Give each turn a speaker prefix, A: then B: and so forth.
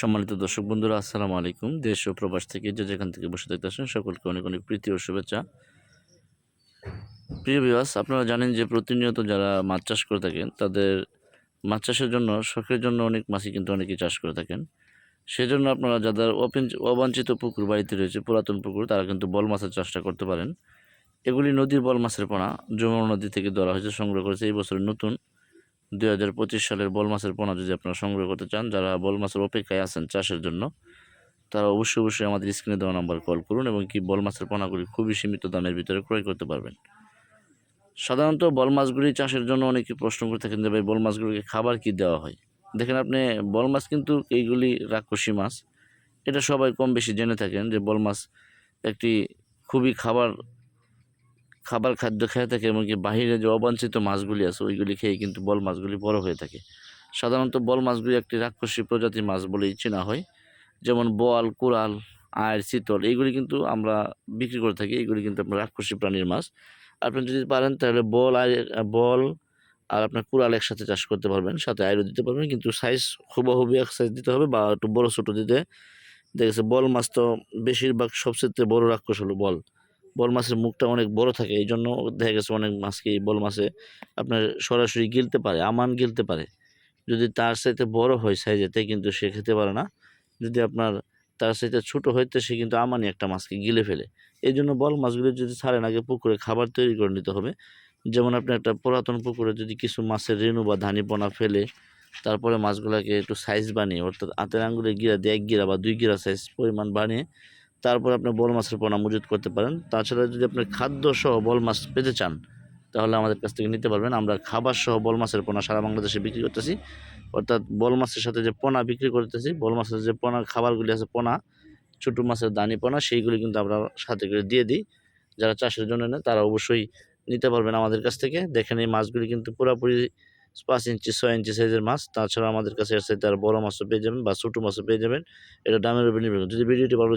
A: সম্মানিত দর্শক বন্ধুরা, আসসালামু আলাইকুম। দেশ ও প্রবাস থেকে যে যেখান থেকে বসে দেখতে আসেন, সকলকে অনেক অনেক প্রীতি ও শুভেচ্ছা। প্রিয় বিবাস আপনারা জানেন যে প্রতিনিয়ত যারা মাছ চাষ করে থাকেন, তাদের মাছ চাষের জন্য, শখের জন্য অনেক মাছই কিন্তু অনেকেই চাষ করে থাকেন। সেজন্য আপনারা যাদের অবাঞ্ছিত পুকুর বাড়িতে রয়েছে, পুরাতন পুকুর, তারা কিন্তু বল মাছের চাষটা করতে পারেন। এগুলি নদীর বল মাছের পোনা, যমুনা নদী থেকে ধরা হয়েছে, সংগ্রহ করেছে এই বছরের নতুন দুই হাজার পঁচিশ সালের বল মাছের পোনা যদি আপনারা সংগ্রহ করতে চান, যারা বল মাছের অপেক্ষায় আছেন চাষের জন্য, তারা অবশ্যই অবশ্যই আমাদের স্ক্রিনে দেওয়া নাম্বার কল করুন এবং কি বল মাছের পোনাগুলি খুবই সীমিত দামের ভিতরে ক্রয় করতে পারবেন। সাধারণত বল মাছগুলি চাষের জন্য অনেকে প্রশ্ন করে থাকেন যে ভাই, বল মাছগুলিকে খাবার কি দেওয়া হয়? দেখেন আপনি, বল মাছ কিন্তু এইগুলি রাক্ষসী মাছ। এটা সবাই কম বেশি জেনে থাকেন যে বল মাছ একটি খুবই খাবার খাবার খাদ্য খেয়ে থাকে, এমনকি বাহিরে যে অবাঞ্ছিত মাছগুলি আছে, ওইগুলি খেয়ে কিন্তু বল মাছগুলি বড় হয়ে থাকে। সাধারণত বল মাছগুলি একটি রাক্ষসী প্রজাতির মাছ বলেই চেনা হয়। যেমন বল কোরাল আয়ের চিতল এইগুলি কিন্তু আমরা বিক্রি করে থাকি, এইগুলি কিন্তু আপনার রাক্ষসী প্রাণীর মাছ। আপনি যদি পারেন, তাহলে বল আর বল আর আপনার কুড়াল একসাথে চাষ করতে পারবেন, সাথে আয়রও দিতে পারবেন, কিন্তু সাইজ হুবাহুবি এক সাইজ দিতে হবে বা একটু বড়ো ছোটো দিতে। দেখেছে বল মাছ তো বেশিরভাগ সবচেয়ে বড় রাক্ষস হলো বল। বল মাছের মুখটা অনেক বড় থাকে এই জন্য দেখা গেছে অনেক মাছকে এই বল মাছে আপনার সরাসরি গিলতে পারে, আমান গিলতে পারে। যদি তার সাথে বড় হয় সাইজেতে কিন্তু সে খেতে পারে না। যদি আপনার তার সাথে ছোটো হইতে সে কিন্তু আমানি একটা মাছকে গিলে ফেলে। এই জন্য বল মাছগুলো যদি ছাড়েন, আগে পুকুরে খাবার তৈরি করে নিতে হবে। যেমন আপনি একটা পুরাতন পুকুরে যদি কিছু মাছের রেণু বা ধানি ধানিপোনা ফেলে, তারপরে মাছগুলোকে একটু সাইজ বানিয়ে, অর্থাৎ হাতের আঙ্গুলে গিরা দিয়ে এক গিরা বা দুই গিরা সাইজ পরিমাণ বানিয়ে তারপর আপনি বল মাছের পোনা মজুত করতে পারেন। তাছাড়া যদি আপনি খাদ্য সহ বল মাছ পেতে চান, তাহলে আমাদের কাছ থেকে নিতে পারবেন। আমরা খাবার সহ বল মাছের পোনা সারা বাংলাদেশে বিক্রি করতেছি। অর্থাৎ বল মাছের সাথে যে পোনা বিক্রি করতেছি, বল মাছের যে পোনা, খাবারগুলি আছে পোনা, ছোটো মাছের দানি পোনা, সেইগুলি কিন্তু আমরা সাথে করে দিয়ে দিই। যারা চাষের জন্য নেয়, তারা অবশ্যই নিতে পারবেন আমাদের কাছ থেকে। দেখেন এই মাছগুলি কিন্তু পুরোপুরি পাঁচ ইঞ্চি, ছয় ইঞ্চি সাইজের মাছ। তাছাড়া আমাদের কাছে এর আর বড় মাছও পেয়ে যাবেন বা ছোটো মাছও পেয়ে যাবেন। এটা দামের উপর নির্ভর যদি ভিডিওটি ভালো